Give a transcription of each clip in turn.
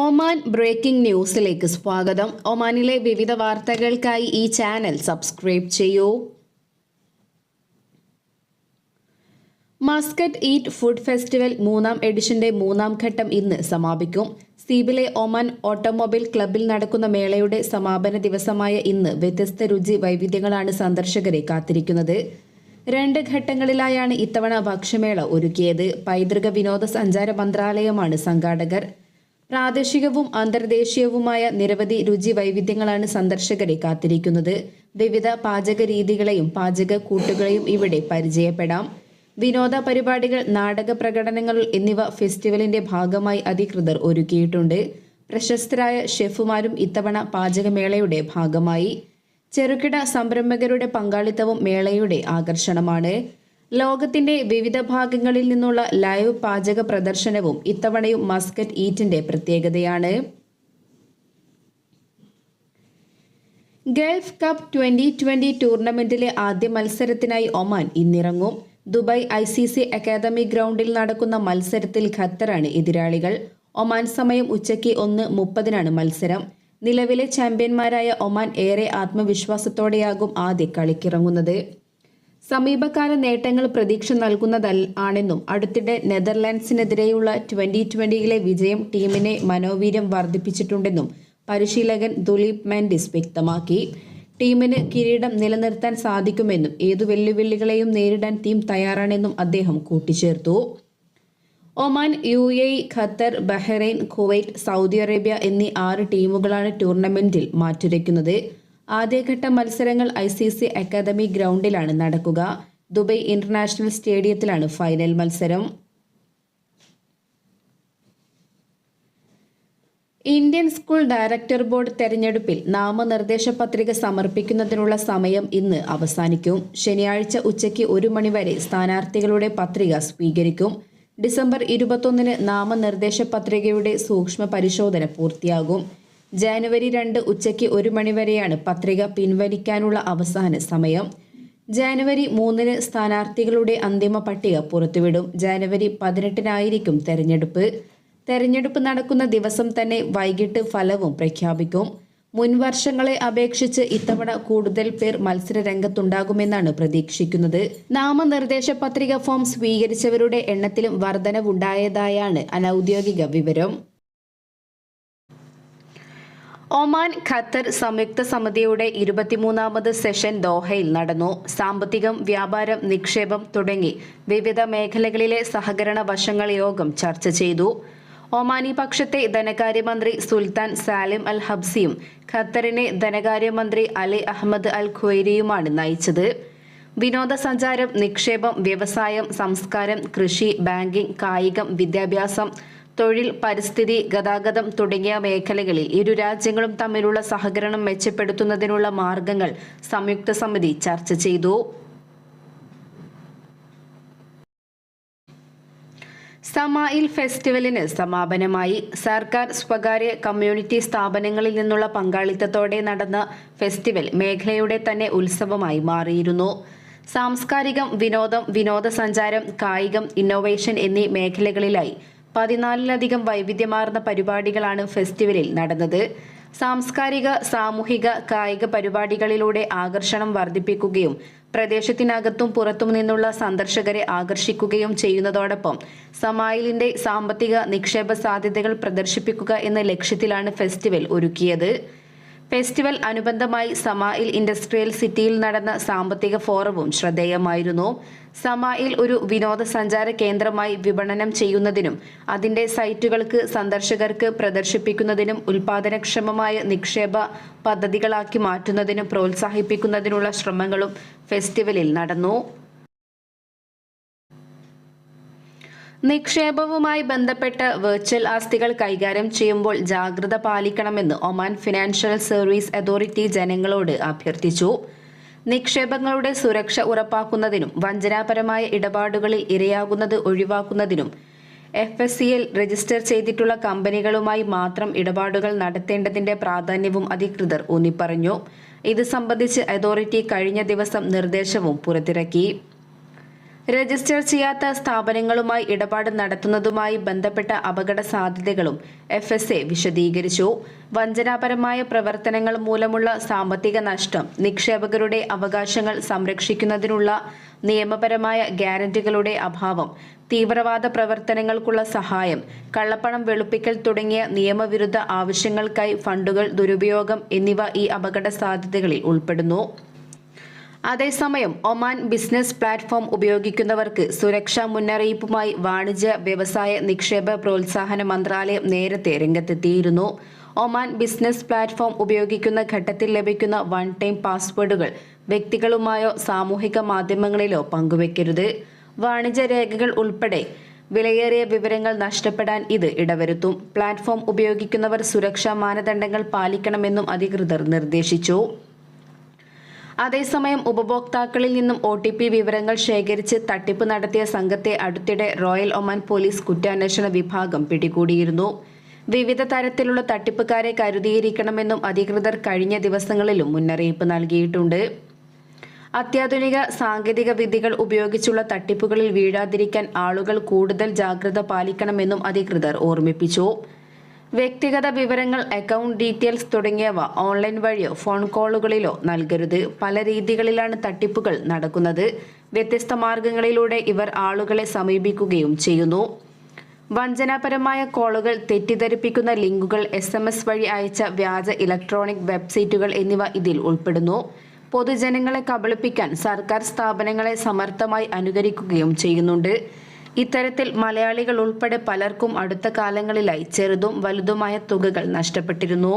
Oman breaking ന്യൂസിലേക്ക് സ്വാഗതം. ഒമാനിലെ വിവിധ വാർത്തകൾക്കായി ഈ ചാനൽ സബ്സ്ക്രൈബ് ചെയ്യൂ. മസ്കറ്റ് ഈറ്റ് ഫുഡ് ഫെസ്റ്റിവൽ മൂന്നാം എഡിഷന്റെ മൂന്നാം ഘട്ടം ഇന്ന് സമാപിക്കും. സീബിലെ ഒമാൻ ഓട്ടോമൊബൈൽ ക്ലബിൽ നടക്കുന്ന മേളയുടെ സമാപന ദിവസമായ ഇന്ന് വ്യത്യസ്ത രുചി വൈവിധ്യങ്ങളാണ് സന്ദർശകരെ കാത്തിരിക്കുന്നത്. രണ്ട് ഘട്ടങ്ങളിലായാണ് ഇത്തവണ ഭക്ഷ്യമേള ഒരുക്കിയത്. പൈതൃക വിനോദസഞ്ചാര മന്ത്രാലയമാണ് സംഘാടകർ. പ്രാദേശികവും അന്തർദേശീയവുമായ നിരവധി രുചി വൈവിധ്യങ്ങളാണ് സന്ദർശകരെ കാത്തിരിക്കുന്നത്. വിവിധ പാചക രീതികളെയും പാചക കൂട്ടുകളെയും ഇവിടെ പരിചയപ്പെടാം. വിനോദ പരിപാടികൾ നാടക പ്രകടനങ്ങൾ എന്നിവ ഫെസ്റ്റിവലിന്റെ ഭാഗമായി അധികൃതർ ഒരുക്കിയിട്ടുണ്ട്. പ്രശസ്തരായ ഷെഫുമാരും ഇത്തവണ പാചകമേളയുടെ ഭാഗമായി. ചെറുകിട സംരംഭകരുടെ പങ്കാളിത്തവും മേളയുടെ ആകർഷണമാണ്. ലോകത്തിന്റെ വിവിധ ഭാഗങ്ങളിൽ നിന്നുള്ള ലൈവ് പാചക പ്രദർശനവും ഇത്തവണയും മസ്കറ്റ് ഈറ്റിന്റെ പ്രത്യേകതയാണ്. ഗൾഫ് കപ്പ് ട്വന്റി ട്വന്റി ടൂർണമെന്റിലെ ആദ്യ മത്സരത്തിനായി ഒമാൻ ഇന്നിറങ്ങും. Dubai I C C academy ഗ്രൗണ്ടിൽ നടക്കുന്ന മത്സരത്തിൽ ഖത്തറാണ് എതിരാളികൾ. ഒമാൻ സമയം ഉച്ചയ്ക്ക് ഒന്ന് മുപ്പതിനാണ് മത്സരം. നിലവിലെ ചാമ്പ്യന്മാരായ ഒമാൻ ഏറെ ആത്മവിശ്വാസത്തോടെയാകും ആദ്യ കളിക്കിറങ്ങുന്നത്. സമീപകാല നേട്ടങ്ങൾ പ്രതീക്ഷ നൽകുന്നതൽ ആണെന്നും അടുത്തിടെ നെതർലാൻഡ്സിനെതിരെയുള്ള ട്വന്റി ട്വന്റിയിലെ വിജയം ടീമിനെ മനോവീര്യം വർദ്ധിപ്പിച്ചിട്ടുണ്ടെന്നും പരിശീലകൻ ദുലീപ് മാൻഡിസ് വ്യക്തമാക്കി. ടീമിന് കിരീടം നിലനിർത്താൻ സാധിക്കുമെന്നും ഏതു വെല്ലുവിളികളെയും നേരിടാൻ ടീം തയ്യാറാണെന്നും അദ്ദേഹം കൂട്ടിച്ചേർത്തു. Oman U A Qatar Bahrain Kuwait Saudi Arabia എന്നീ ആറ് ടീമുകളാണ് ടൂർണമെന്റിൽ മാറ്റുരയ്ക്കുന്നത്. ആദ്യഘട്ട മത്സരങ്ങൾ ഐ സി സി അക്കാദമി ഗ്രൗണ്ടിലാണ് നടക്കുക. ദുബൈ ഇന്റർനാഷണൽ സ്റ്റേഡിയത്തിലാണ് ഫൈനൽ മത്സരം. ഇന്ത്യൻ സ്കൂൾ ഡയറക്ടർ ബോർഡ് തെരഞ്ഞെടുപ്പിൽ നാമനിർദ്ദേശ പത്രിക സമർപ്പിക്കുന്നതിനുള്ള സമയം ഇന്ന് അവസാനിക്കും. ശനിയാഴ്ച ഉച്ചയ്ക്ക് ഒരു മണിവരെ സ്ഥാനാർത്ഥികളുടെ പത്രിക സ്വീകരിക്കും. ഡിസംബർ ഇരുപത്തൊന്നിന് നാമനിർദ്ദേശ പത്രികയുടെ സൂക്ഷ്മ പരിശോധന പൂർത്തിയാകും. ജാനുവരി രണ്ട് ഉച്ചയ്ക്ക് ഒരു മണിവരെയാണ് പത്രിക പിൻവലിക്കാനുള്ള അവസാന സമയം. ജാനുവരി മൂന്നിന് സ്ഥാനാർത്ഥികളുടെ അന്തിമ പട്ടിക പുറത്തുവിടും. ജാനുവരി പതിനെട്ടിനായിരിക്കും തെരഞ്ഞെടുപ്പ്. തെരഞ്ഞെടുപ്പ് നടക്കുന്ന ദിവസം തന്നെ വൈകിട്ട് ഫലവും പ്രഖ്യാപിക്കും. മുൻവർഷങ്ങളെ അപേക്ഷിച്ച് ഇത്തവണ കൂടുതൽ പേർ മത്സര രംഗത്തുണ്ടാകുമെന്നാണ് പ്രതീക്ഷിക്കുന്നത്. നാമനിർദ്ദേശ പത്രിക ഫോം സ്വീകരിച്ചവരുടെ എണ്ണത്തിലും വർധനവുണ്ടായതായാണ് അനൌദ്യോഗിക വിവരം. ഒമാൻ ഖത്തർ സംയുക്ത സമിതിയുടെ ഇരുപത്തിമൂന്നാമത് സെഷൻ ദോഹയിൽ നടന്നു. സാമ്പത്തികം വ്യാപാരം നിക്ഷേപം തുടങ്ങി വിവിധ മേഖലകളിലെ സഹകരണ വശങ്ങൾ യോഗം ചർച്ച ചെയ്തു. ഒമാനി പക്ഷത്തെ ധനകാര്യമന്ത്രി സുൽത്താൻ സാലിം അൽ ഹബ്സിയും ഖത്തറിനെ ധനകാര്യമന്ത്രി അലി അഹമ്മദ് അൽ ഖ്വൈരിയുമാണ് നയിച്ചത്. വിനോദസഞ്ചാരം നിക്ഷേപം വ്യവസായം സംസ്കാരം കൃഷി ബാങ്കിംഗ് കായികം വിദ്യാഭ്യാസം തൊഴിൽ പരിസ്ഥിതി ഗതാഗതം തുടങ്ങിയ മേഖലകളിൽ ഇരു രാജ്യങ്ങളും തമ്മിലുള്ള സഹകരണം മെച്ചപ്പെടുത്തുന്നതിനുള്ള മാർഗങ്ങൾ സംയുക്ത സമിതി ചർച്ച ചെയ്തു. സമായിൽ ഫെസ്റ്റിവലിന് സമാപനമായി. സർക്കാർ സ്വകാര്യ കമ്മ്യൂണിറ്റി സ്ഥാപനങ്ങളിൽ നിന്നുള്ള പങ്കാളിത്തത്തോടെ നടന്ന ഫെസ്റ്റിവൽ മേഖലയുടെ തന്നെ ഉത്സവമായി മാറിയിരുന്നു. സാംസ്കാരികം വിനോദം വിനോദസഞ്ചാരം കായികം ഇന്നോവേഷൻ എന്നീ മേഖലകളിലായി പതിനാലിലധികം വൈവിധ്യമാർന്ന പരിപാടികളാണ് ഫെസ്റ്റിവലിൽ നടന്നത്. സാംസ്കാരിക സാമൂഹിക കായിക പരിപാടികളിലൂടെ ആകർഷണം വർദ്ധിപ്പിക്കുകയും പ്രദേശത്തിനകത്തും പുറത്തും നിന്നുള്ള സന്ദർശകരെ ആകർഷിക്കുകയും ചെയ്യുന്നതോടൊപ്പം സമായിലിന്റെ സാമ്പത്തിക നിക്ഷേപ സാധ്യതകൾ പ്രദർശിപ്പിക്കുക എന്ന ലക്ഷ്യത്തിലാണ് ഫെസ്റ്റിവൽ ഒരുക്കിയത്. ഫെസ്റ്റിവൽ അനുബന്ധമായി സമായിൽ ഇൻഡസ്ട്രിയൽ സിറ്റിയിൽ നടന്ന സാമ്പത്തിക ഫോറവും ശ്രദ്ധേയമായിരുന്നു. സമായിൽ ഒരു വിനോദസഞ്ചാര കേന്ദ്രമായി വിപണനം ചെയ്യുന്നതിനും അതിന്റെ സൈറ്റുകൾക്ക് സന്ദർശകർക്ക് പ്രദർശിപ്പിക്കുന്നതിനും ഉൽപാദനക്ഷമമായ നിക്ഷേപ പദ്ധതികളാക്കി മാറ്റുന്നതിനും പ്രോത്സാഹിപ്പിക്കുന്നതിനുള്ള ശ്രമങ്ങളും ഫെസ്റ്റിവലിൽ നടന്നു. നിക്ഷേപവുമായി ബന്ധപ്പെട്ട് വെർച്വൽ ആസ്തികൾ കൈകാര്യം ചെയ്യുമ്പോൾ ജാഗ്രത പാലിക്കണമെന്ന് ഒമാൻ ഫിനാൻഷ്യൽ സർവീസ് അതോറിറ്റി ജനങ്ങളോട് അഭ്യർത്ഥിച്ചു. നിക്ഷേപങ്ങളുടെ സുരക്ഷ ഉറപ്പാക്കുന്നതിനും വഞ്ചനാപരമായ ഇടപാടുകളിൽ ഇരയാകുന്നത് ഒഴിവാക്കുന്നതിനും എഫ് എസ് സിയിൽ രജിസ്റ്റർ ചെയ്തിട്ടുള്ള കമ്പനികളുമായി മാത്രം ഇടപാടുകൾ നടത്തേണ്ടതിന്റെ പ്രാധാന്യവും അധികൃതർ ഊന്നിപ്പറഞ്ഞു. ഇത് സംബന്ധിച്ച് അതോറിറ്റി കഴിഞ്ഞ ദിവസം നിർദ്ദേശവും പുറത്തിറക്കി. രജിസ്റ്റർ ചെയ്യാത്ത സ്ഥാപനങ്ങളുമായി ഇടപാട് നടത്തുന്നതുമായി ബന്ധപ്പെട്ട അപകട സാധ്യതകളും എഫ് എസ് എ വിശദീകരിച്ചു. വഞ്ചനാപരമായ പ്രവർത്തനങ്ങൾ മൂലമുള്ള സാമ്പത്തിക നഷ്ടം നിക്ഷേപകരുടെ അവകാശങ്ങൾ സംരക്ഷിക്കുന്നതിനുള്ള നിയമപരമായ ഗ്യാരണ്ടികളുടെ അഭാവം തീവ്രവാദ പ്രവർത്തനങ്ങൾക്കുള്ള സഹായം കള്ളപ്പണം വെളുപ്പിക്കൽ തുടങ്ങിയ നിയമവിരുദ്ധ ആവശ്യങ്ങൾക്കായി ഫണ്ടുകൾ ദുരുപയോഗം എന്നിവ ഈ അപകട സാധ്യതകളിൽ ഉൾപ്പെടുന്നു. അതേസമയം ഒമാൻ ബിസിനസ് പ്ലാറ്റ്ഫോം ഉപയോഗിക്കുന്നവർക്ക് സുരക്ഷാ മുന്നറിയിപ്പുമായി വാണിജ്യ വ്യവസായ നിക്ഷേപ പ്രോത്സാഹന മന്ത്രാലയം നേരത്തെ രംഗത്തെത്തിയിരുന്നു. ഒമാൻ ബിസിനസ് പ്ലാറ്റ്ഫോം ഉപയോഗിക്കുന്ന ഘട്ടത്തിൽ ലഭിക്കുന്ന വൺ ടൈം പാസ്വേഡുകൾ വ്യക്തികളുമായോ സാമൂഹിക മാധ്യമങ്ങളിലോ പങ്കുവെക്കരുത്. വാണിജ്യ രേഖകൾ ഉൾപ്പെടെ വിലയേറിയ വിവരങ്ങൾ നഷ്ടപ്പെടാൻ ഇത് ഇടവരുത്തും. പ്ലാറ്റ്ഫോം ഉപയോഗിക്കുന്നവർ സുരക്ഷാ മാനദണ്ഡങ്ങൾ പാലിക്കണമെന്നും അധികൃതർ നിർദ്ദേശിച്ചു. അതേസമയം ഉപഭോക്താക്കളിൽ നിന്നും ഒ വിവരങ്ങൾ ശേഖരിച്ച് തട്ടിപ്പ് നടത്തിയ സംഘത്തെ അടുത്തിടെ റോയൽ ഒമാൻ പോലീസ് കുറ്റാന്വേഷണ വിഭാഗം പിടികൂടിയിരുന്നു. വിവിധ തരത്തിലുള്ള തട്ടിപ്പുകാരെ കരുതിയിരിക്കണമെന്നും അധികൃതർ കഴിഞ്ഞ ദിവസങ്ങളിലും മുന്നറിയിപ്പ് നൽകിയിട്ടുണ്ട്. അത്യാധുനിക സാങ്കേതിക വിദ്യകൾ ഉപയോഗിച്ചുള്ള തട്ടിപ്പുകളിൽ വീഴാതിരിക്കാൻ ആളുകൾ കൂടുതൽ ജാഗ്രത പാലിക്കണമെന്നും അധികൃതർ ഓർമ്മിപ്പിച്ചു. വ്യക്തിഗത വിവരങ്ങൾ അക്കൗണ്ട് ഡീറ്റെയിൽസ് തുടങ്ങിയവ ഓൺലൈൻ വഴിയോ ഫോൺ കോളുകളിലോ നൽകരുത്. പല രീതികളിലാണ് തട്ടിപ്പുകൾ നടക്കുന്നത്. വ്യത്യസ്ത മാർഗങ്ങളിലൂടെ ഇവർ ആളുകളെ സമീപിക്കുകയും ചെയ്യുന്നു. വഞ്ചനാപരമായ കോളുകൾ തെറ്റിദ്ധരിപ്പിക്കുന്ന ലിങ്കുകൾ എസ് എം എസ് വഴി അയച്ച വ്യാജ ഇലക്ട്രോണിക് വെബ്സൈറ്റുകൾ എന്നിവ ഇതിൽ ഉൾപ്പെടുന്നു. പൊതുജനങ്ങളെ കബളിപ്പിക്കാൻ സർക്കാർ സ്ഥാപനങ്ങളെ സമർത്ഥമായി അനുകരിക്കുകയും ചെയ്യുന്നുണ്ട്. ഇത്തരത്തിൽ മലയാളികൾ ഉൾപ്പെടെ പലർക്കും അടുത്ത കാലങ്ങളിലായി ചെറുതും വലുതുമായ തുകകൾ നഷ്ടപ്പെട്ടിരുന്നു.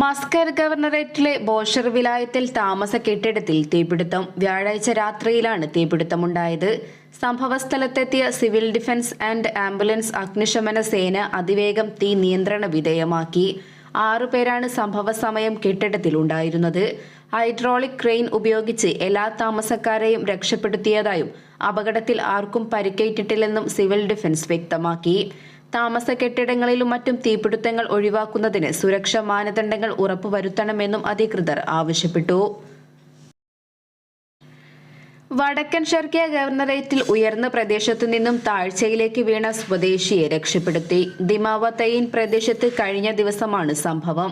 മസ്കർ ഗവർണറേറ്റിലെ ബോഷർ വിലായത്തിൽ താമസ കെട്ടിടത്തിൽ തീപിടുത്തം വ്യാഴാഴ്ച രാത്രിയിലാണ് തീപിടുത്തമുണ്ടായത്. സംഭവസ്ഥലത്തെത്തിയ സിവിൽ ഡിഫൻസ് ആൻഡ് ആംബുലൻസ് അഗ്നിശമന സേന അതിവേഗം തീ നിയന്ത്രണ വിധേയമാക്കി. ആറുപേരാണ് സംഭവ സമയം കെട്ടിടത്തിലുണ്ടായിരുന്നത്. ഹൈഡ്രോളിക് ക്രെയിൻ ഉപയോഗിച്ച് എല്ലാ താമസക്കാരെയും രക്ഷപ്പെടുത്തിയതായും അപകടത്തിൽ ആർക്കും പരിക്കേറ്റിട്ടില്ലെന്നും സിവിൽ ഡിഫൻസ് വ്യക്തമാക്കി. താമസ കെട്ടിടങ്ങളിലും മറ്റും തീപിടുത്തങ്ങൾ ഒഴിവാക്കുന്നതിന് സുരക്ഷാ മാനദണ്ഡങ്ങൾ ഉറപ്പുവരുത്തണമെന്നും അധികൃതർ ആവശ്യപ്പെട്ടു. വടക്കൻ ഷർക്കിയ ഗവർണറേറ്റിൽ ഉയർന്ന പ്രദേശത്തു നിന്നും താഴ്ചയിലേക്ക് വീണ സ്വദേശിയെ രക്ഷപ്പെടുത്തി. ദിമാവത്തയിൻ പ്രദേശത്ത് കഴിഞ്ഞ ദിവസമാണ് സംഭവം.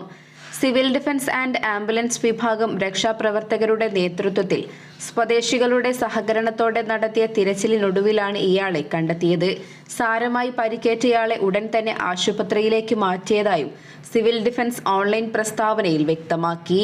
സിവിൽ ഡിഫൻസ് ആൻഡ് ആംബുലൻസ് വിഭാഗം രക്ഷാപ്രവർത്തകരുടെ നേതൃത്വത്തിൽ സ്വദേശികളുടെ സഹകരണത്തോടെ നടത്തിയ തിരച്ചിലിനൊടുവിലാണ് ഇയാളെ കണ്ടെത്തിയത്. സാരമായി പരിക്കേറ്റയാളെ ഉടൻ തന്നെ ആശുപത്രിയിലേക്ക് മാറ്റിയതായും സിവിൽ ഡിഫൻസ് ഓൺലൈൻ പ്രസ്താവനയിൽ വ്യക്തമാക്കി.